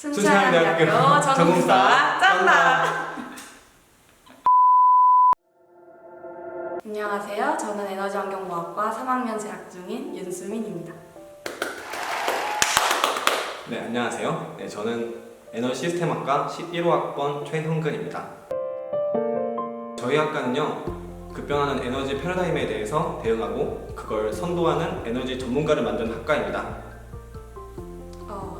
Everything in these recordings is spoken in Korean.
순천향대학교 전공사 짱다. 안녕하세요. 저는 에너지환경공학과 3학년 재학 중인 윤수민입니다. 네, 안녕하세요. 네, 저는 에너지 시스템학과 11호 학번 최형근입니다. 저희 학과는요, 급변하는 에너지 패러다임에 대해서 대응하고 그걸 선도하는 에너지 전문가를 만드는 학과입니다.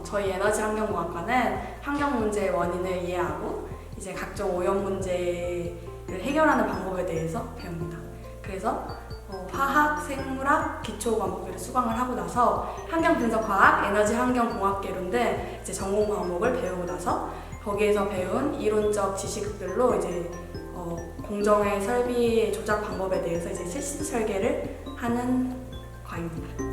어, 저희 에너지 환경공학과는 환경 문제의 원인을 이해하고 이제 각종 오염 문제를 해결하는 방법에 대해서 배웁니다. 그래서 어, 화학, 생물학, 기초 과목들을 수강을 하고 나서 환경 분석과학, 에너지 환경 공학 개론 등 이제 전공 과목을 배우고 나서 거기에서 배운 이론적 지식들로 이제 어, 공정의 설비 조작 방법에 대해서 이제 실습 설계를 하는 과입니다.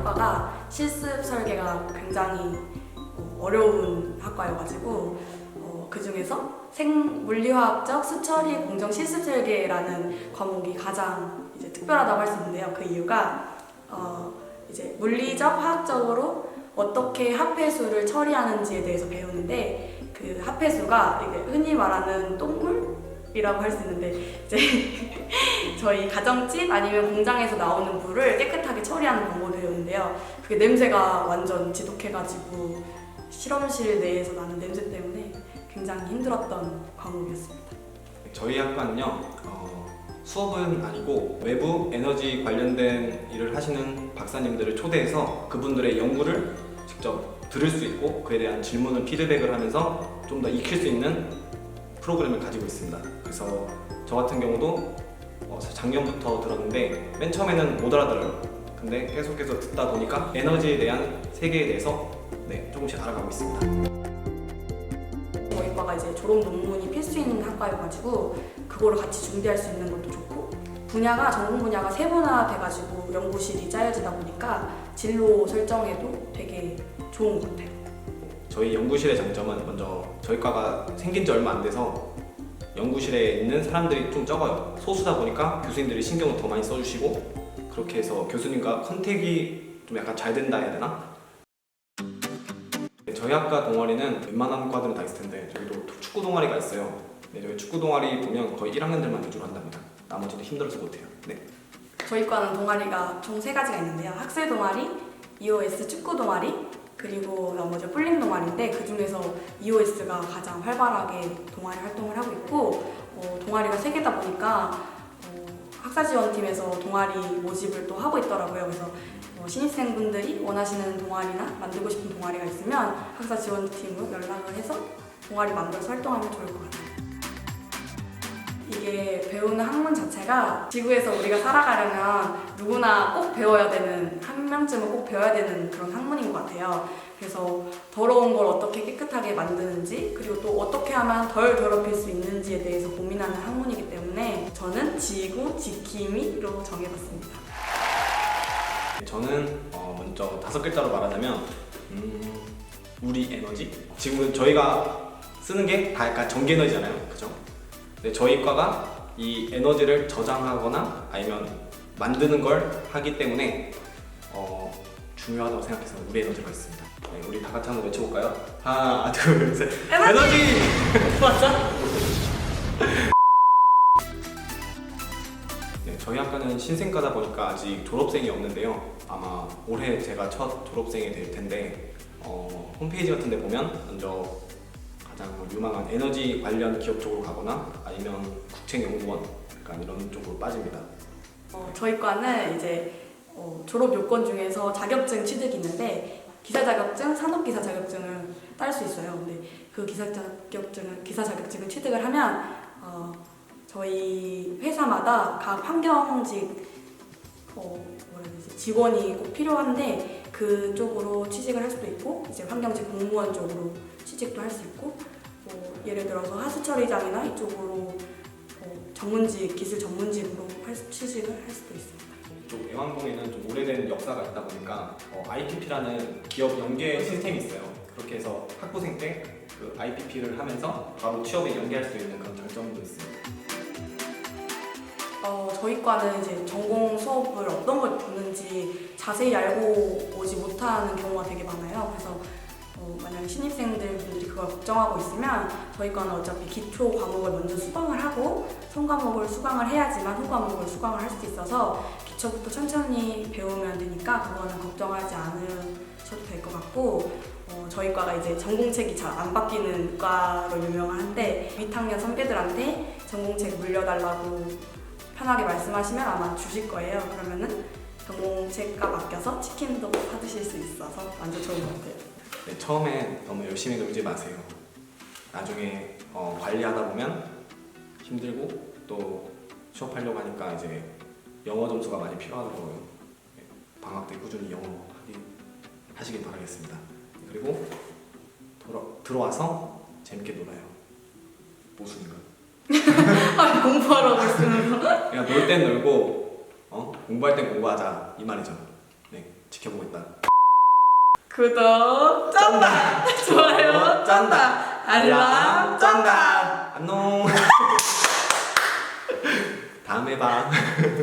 학과가 실습 설계가 굉장히 어, 어려운 학과여가지고 어, 그 중에서 생 물리화학적 수처리 공정 실습 설계라는 과목이 가장 이제 특별하다고 할 수 있는데요. 그 이유가 어, 이제 물리적 화학적으로 어떻게 합해수를 처리하는지에 대해서 배우는데 그 합해수가 흔히 말하는 똥물 이라고 할 수 있는데 이제 저희 가정집 아니면 공장에서 나오는 물을 깨끗하게 처리하는 방법을 배우는데요. 그게 냄새가 완전 지독해가지고 실험실 내에서 나는 냄새 때문에 굉장히 힘들었던 과목이었습니다. 저희 학과는요, 어, 수업은 아니고 외부 에너지 관련된 일을 하시는 박사님들을 초대해서 그분들의 연구를 직접 들을 수 있고 그에 대한 질문을 피드백을 하면서 좀 더 익힐 수 있는 프로그램을 가지고 있습니다. 그래서 저 같은 경우도 어, 작년부터 들었는데 맨 처음에는 못 알아들어요. 근데 계속해서 듣다 보니까 에너지에 대한 세계에 대해서 네, 조금씩 알아가고 있습니다. 저희 과가 이제 졸업 논문이 필수인 학과여가지고 그거를 같이 준비할 수 있는 것도 좋고 분야가 전공 분야가 세분화 돼가지고 연구실이 짜여지다 보니까 진로 설정에도 되게 좋은 것 같아요. 저희 연구실의 장점은 먼저 저희 과가 생긴 지 얼마 안 돼서 연구실에 있는 사람들이 좀 적어요. 소수다 보니까 교수님들이 신경을 더 많이 써주시고 그렇게 해서 교수님과 컨택이 좀 약간 잘 된다 해야 되나? 네, 저희 학과 동아리는 웬만한 과들은 다 있을 텐데 저희도 축구 동아리가 있어요. 네, 저희 축구 동아리 보면 거의 1학년들만 위주로 한답니다. 나머지는 힘들어서 못해요. 네. 저희 과는 동아리가 총 세 가지가 있는데요. 학술 동아리, EOS 축구 동아리, 그리고 나머지 풀링 동아리인데 그 중에서 EOS가 가장 활발하게 동아리 활동을 하고 있고 어, 동아리가 세 개다 보니까 어, 학사 지원팀에서 동아리 모집을 또 하고 있더라고요. 그래서 어, 신입생분들이 원하시는 동아리나 만들고 싶은 동아리가 있으면 학사 지원팀으로 연락을 해서 동아리 만들어서 활동하면 좋을 것 같아요. 이게 배우는 학문 자체가 지구에서 우리가 살아가려면 누구나 꼭 배워야 되는 한 명쯤은 꼭 배워야 되는 그런 학문인 것 같아요. 그래서 더러운 걸 어떻게 깨끗하게 만드는지 그리고 또 어떻게 하면 덜 더럽힐 수 있는지에 대해서 고민하는 학문이기 때문에 저는 지구 지킴이로 정해봤습니다. 저는 어, 먼저 다섯 글자로 말하자면 음, 우리 에너지. 지금은 저희가 쓰는 게 다 약간 전기 에너지잖아요, 그죠? 근데 저희 과가 이 에너지를 저장하거나 아니면 만드는 걸 하기 때문에 어, 중요하다고 생각해서 우리 에너지가 있습니다. 네, 우리 다 같이 한번 외쳐볼까요? 하나, 둘, 셋. 에너지! 맞아? 네, 저희 학과는 신생과다 보니까 아직 졸업생이 없는데요. 아마 올해 제가 첫 졸업생이 될 텐데 어, 홈페이지 같은 데 보면 먼저 가장 뭐 유망한 에너지 관련 기업 쪽으로 가거나 아니면 국책연구원 약간 이런 쪽으로 빠집니다. 어, 저희 과는 이제 어, 졸업 요건 중에서 자격증 취득이 있는데 기사 자격증, 산업 기사 자격증을 딸 수 있어요. 근데 그 기사 자격증을 기사 자격증을 취득을 하면 어, 저희 회사마다 각 환경직 어, 뭐라 해야 되지 직원이 꼭 필요한데 그쪽으로 취직을 할 수도 있고 이제 환경직 공무원 쪽으로 취직도 할 수 있고 뭐 예를 들어서 하수 처리장이나 이쪽으로 어, 전문직 기술 전문직으로 할 수- 취직을 할 수도 있습니다. 이쪽 애완동에는 좀 오래된 역사가 있다 보니까 어, IPP라는 기업 연계 시스템이 있어요. 그렇게 해서 학부생 때 그 IPP를 하면서 바로 취업에 연계할 수 있는 그런 장점도 있습니다. 어, 저희 과는 이제 전공 수업을 어떤 걸 듣는지 자세히 알고 오지 못하는 경우가 되게 많아요. 그래서 신입생들 분들이 그걸 걱정하고 있으면 저희 과는 어차피 기초 과목을 먼저 수강을 하고 성과목을 수강을 해야지만 후과목을 수강을 할 수 있어서 기초부터 천천히 배우면 되니까 그거는 걱정하지 않으셔도 될 것 같고 어, 저희 과가 이제 전공책이 잘 안 바뀌는 과로 유명한데 윗학년 선배들한테 전공책 물려달라고 편하게 말씀하시면 아마 주실 거예요. 그러면은 전공책과 맡겨서 치킨도 사드실 수 있어서 완전 좋은 것 같아요. 네, 처음에 너무 열심히 놀지 마세요. 나중에 어, 관리하다 보면 힘들고 또 취업하려고 하니까 이제 영어 점수가 많이 필요하더라고요. 네, 방학 때 꾸준히 영어 하기, 하시길 바라겠습니다. 그리고 돌아, 들어와서 재밌게 놀아요. 모순인가? 아, 공부하라고 있으면서. 그냥 놀땐 놀고 어? 공부할 땐 공부하자 이 말이죠. 네, 지켜보겠다. 구독 쩐다 좋아요 쩐다 알람 쩐다 안녕. 다음에 봐.